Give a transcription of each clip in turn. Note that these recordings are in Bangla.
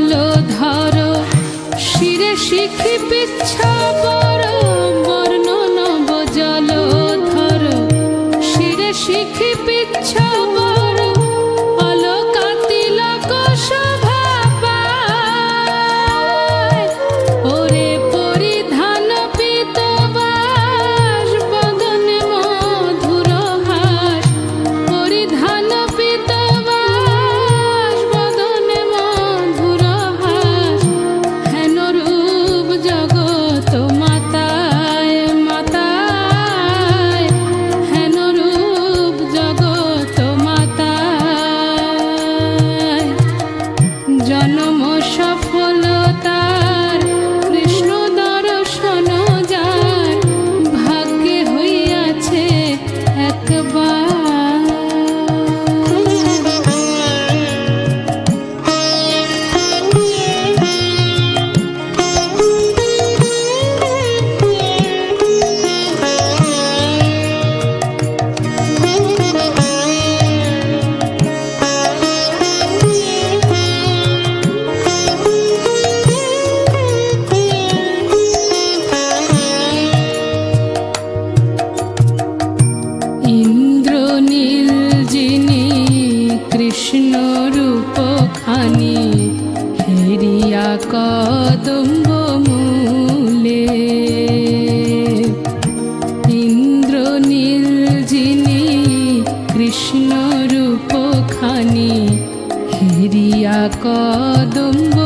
নব ধরো শিরে শিখি পিচ্ছা কদম্ব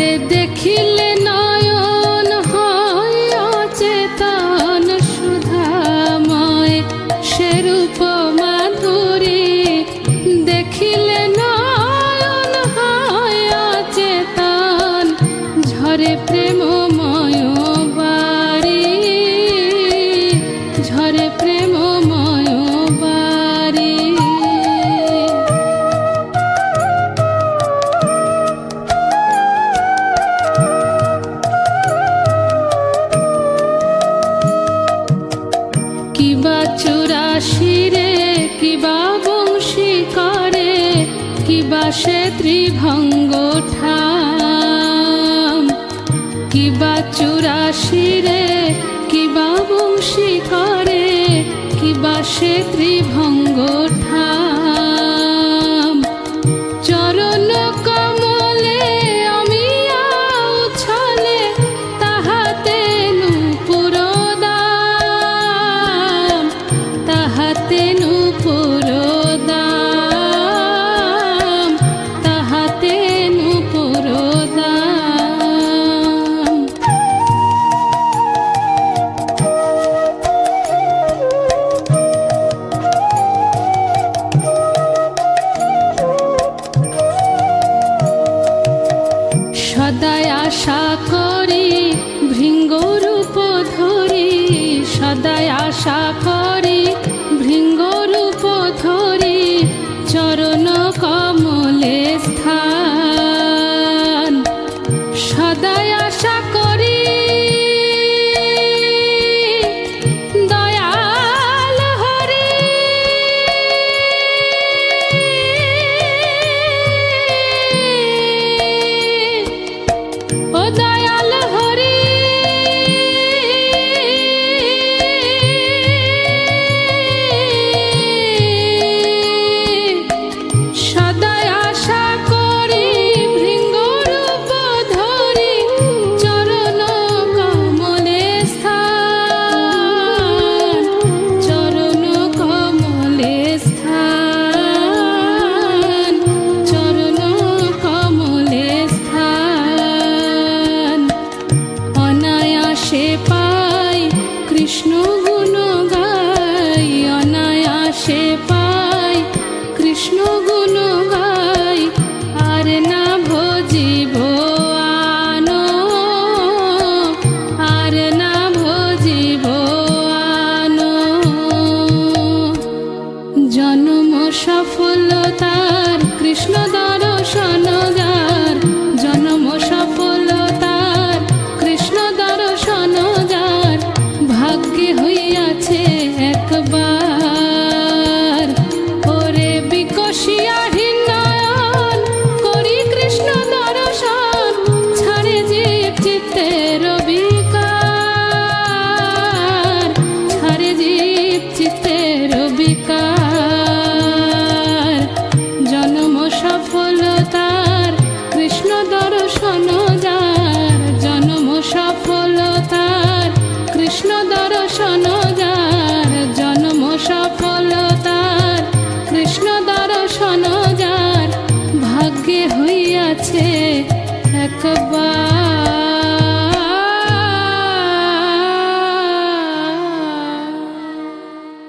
seyreder আসে ত্রিভঙ্গ ঠাম। কিবা চুরাশি কিবা বংশী করে কিবা সে ত্রিভঙ্গ ঠাম। Adaya she. Are